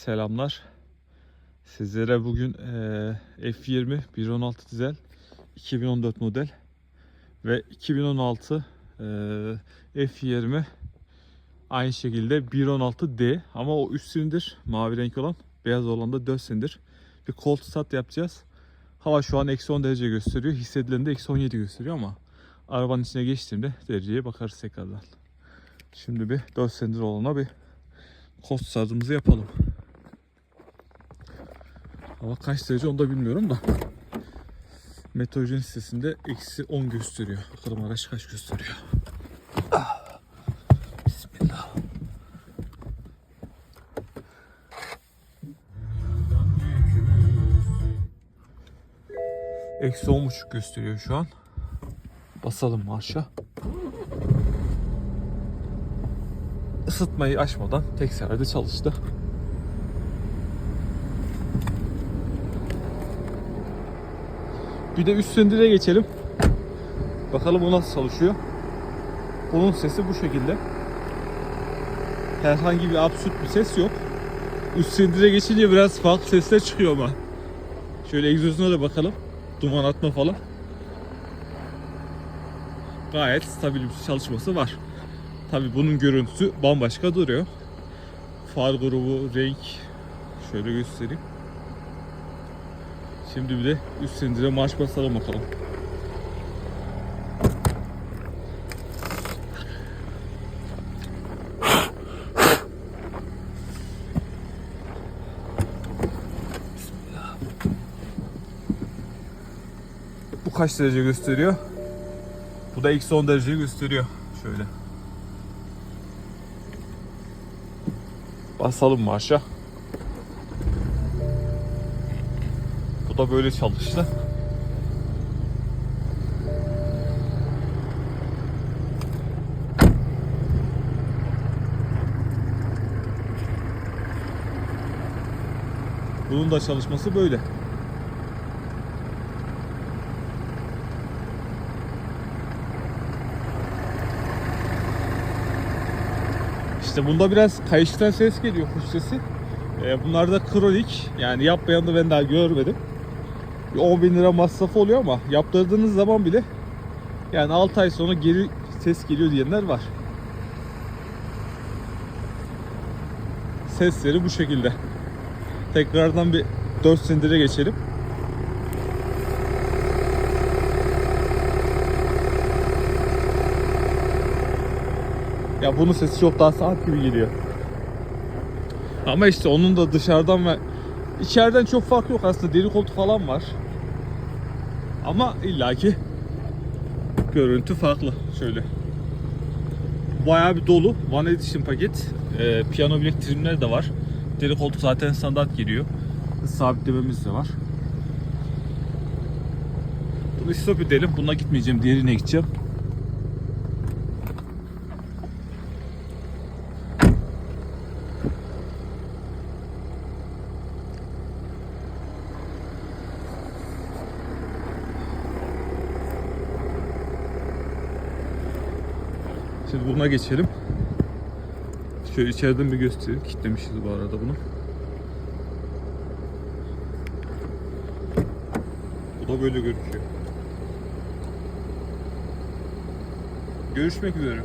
Selamlar. Sizlere bugün eee, F20 1.16 dizel 2014 model ve 2016 eee, F20 aynı şekilde 1.16D ama o 3 silindir mavi renk olan beyaz olan da 4 silindir bir cold start yapacağız. Hava şu an eksi 10 derece gösteriyor. Hissedilen de eksi 17 gösteriyor ama arabanın içine geçtiğimde dereceye bakarız tekrardan. Şimdi bir 4 silindir olana bir cold startımızı yapalım. Hava kaç derece onu da bilmiyorum da. Meteoroloji sitesinde eksi 10 gösteriyor. Bakalım araç kaç gösteriyor. Ah. Bismillah. Eksi 10.5 gösteriyor şu an. Basalım marşa. Isıtmayı açmadan tek seferde çalıştı. Bir de üst sendire geçelim. Bakalım o nasıl çalışıyor. Bunun sesi bu şekilde. Herhangi bir absürt bir ses yok. Üst sendire geçince biraz farklı sesler çıkıyor ama. Şöyle egzozuna da bakalım. Duman atma falan. Gayet stabil bir çalışması var. Tabi bunun görüntüsü bambaşka duruyor. Far grubu, renk şöyle göstereyim. Şimdi bir de üst sindire marş basalım bakalım. Bu kaç derece gösteriyor? Bu da eksi 10 dereceyi gösteriyor. Şöyle. Basalım marşa. Da böyle çalıştı. Bunun da çalışması böyle. İşte bunda biraz kayıştan ses geliyor kuş sesi. Ee, bunlar da kronik. Yani yapmayan da ben daha görmedim. Bir 10 bin lira masrafı oluyor ama yaptırdığınız zaman bile yani 6 ay sonra geri ses geliyor diyenler var. Sesleri bu şekilde. Tekrardan bir 4 sindire geçelim. Ya bunun sesi çok daha saat gibi geliyor. Ama işte onun da dışarıdan ve içeriden çok fark yok aslında deri koltuk falan var. Ama illaki görüntü farklı. Şöyle. Bayağı bir dolu. One Edition paket. Ee, piyano bilek trimleri de var. Deri koltuk zaten standart geliyor. Sabitlememiz de var. Bunu stop edelim. Bununla gitmeyeceğim. Diğerine gideceğim. Şimdi buna geçelim. Şöyle içeriden bir göstereyim. Kitlemişiz bu arada bunu. Bu da böyle gözüküyor. Görüşmek üzere.